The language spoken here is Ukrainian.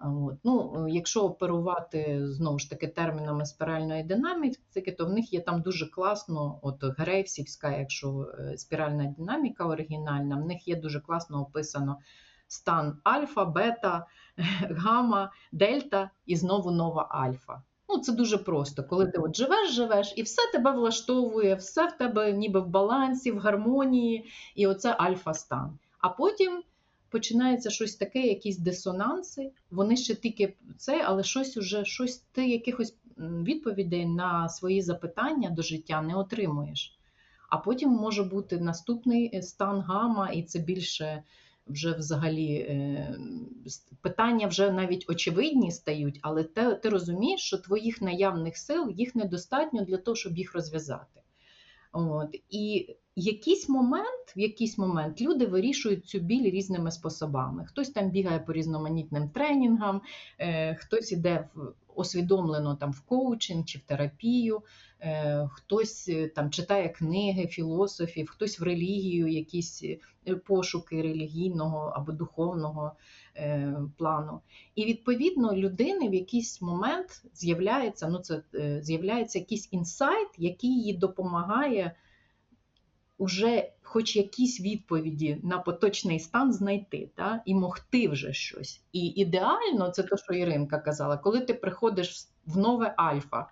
От. Ну, якщо оперувати знову ж таки термінами спіральної динаміки, то в них є там дуже класно, от Грейвсівська, якщо е, спіральна динаміка оригінальна, в них є дуже класно описано стан альфа, бета, гамма, дельта і знову нова альфа. Ну, це дуже просто. Коли ти от живеш, живеш, і все тебе влаштовує, все в тебе ніби в балансі, в гармонії, і оце альфа-стан. А потім починається щось таке, якісь дисонанси. Вони ще тільки це, але щось уже, щось ти якихось відповідей на свої запитання до життя не отримуєш. А потім може бути наступний стан гама, і це більше вже взагалі е, питання вже навіть очевидні стають, але те, ти розумієш, що твоїх наявних сил їх недостатньо для того, щоб їх розв'язати. От. І якийсь момент, в якийсь момент люди вирішують цю біль різними способами. Хтось там бігає по різноманітним тренінгам, е, хтось іде в усвідомлено там в коучинг чи в терапію, е, хтось е, там читає книги філософів, хтось в релігію, якісь пошуки релігійного або духовного плану. І відповідно людини в якийсь момент з'являється ну це з'являється якийсь інсайт, який їй допомагає уже хоч якісь відповіді на поточний стан знайти та, і могти вже щось. І ідеально, це те, що Іринка казала, коли ти приходиш в нове альфа,